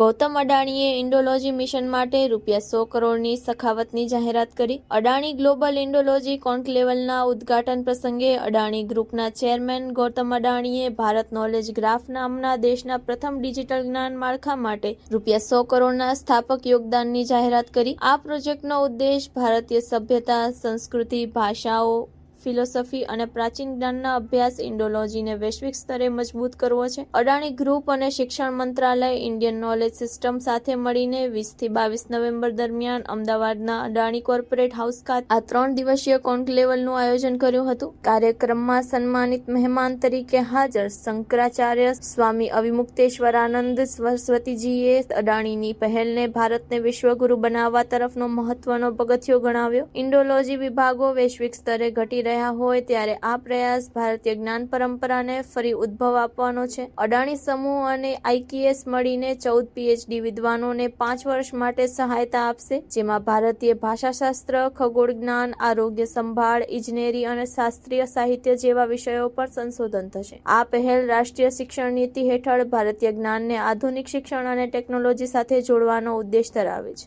Gautam અડાણીએ Indology mission માટે રૂપિયા સો કરોડની સખાવતની જાહેરાત કરી. અડાણી ગ્લોબલ ઇન્ડોલોજી કોન્કલેવલના ઉદ્ઘાટન પ્રસંગે અડાણી ગ્રુપના ચેરમેન ગૌતમ અડાણીએ ભારત નોલેજ ગ્રાફ નામના દેશના પ્રથમ ડિજિટલ જ્ઞાન માળખા માટે રૂપિયા સો કરોડના સ્થાપક યોગદાનની જાહેરાત કરી. આ પ્રોજેક્ટનો ઉદ્દેશ ભારતીય સભ્યતા, સંસ્કૃતિ, ભાષાઓ ફિલોસોફી અને પ્રાચીન જ્ઞાનના અભ્યાસ ઇન્ડોલોજીને વૈશ્વિક સ્તરે મજબૂત કરવો છે. અડાણી ગ્રુપ અને શિક્ષણ મંત્રાલય ઇન્ડિયન નોલેજ સિસ્ટમ સાથે મળીને વીસથી બાવીસ નવેમ્બર દરમિયાન અમદાવાદના અડાણી કોર્પોરેટ હાઉસ ખાતે આ ત્રણ દિવસીય કોન્કલેવલનું આયોજન કર્યું હતું. કાર્યક્રમમાં સન્માનિત મહેમાન તરીકે હાજર શંકરાચાર્ય સ્વામી અવિમુક્તેશ્વરાનંદ સરસ્વતીજીએ અડાણીની પહેલને ભારતને વિશ્વગુરુ બનાવવા તરફનો મહત્વનો પગથિયો ગણાવ્યો. ઇન્ડોલોજી વિભાગો વૈશ્વિક સ્તરે ઘટી રહ્યા હોય ત્યારે આ પ્રયાસ ભારતીય જ્ઞાન પરંપરાને ફરી ઉદ્ભવ આપવાનો છે. અડાણી સમૂહ અને આઈકીએસ મળીને ચૌદ પીએચડી વિદ્વાનોને પાંચ વર્ષ માટે સહાયતા આપશે, જેમાં ભારતીય ભાષાશાસ્ત્ર, ખગોળ જ્ઞાન, આરોગ્ય સંભાળ, ઇજનેરી અને શાસ્ત્રીય સાહિત્ય જેવા વિષયો પર સંશોધન થશે. આ પહેલ રાષ્ટ્રીય શિક્ષણ નીતિ હેઠળ ભારતીય જ્ઞાનને આધુનિક શિક્ષણ અને ટેકનોલોજી સાથે જોડવાનો ઉદ્દેશ ધરાવે છે.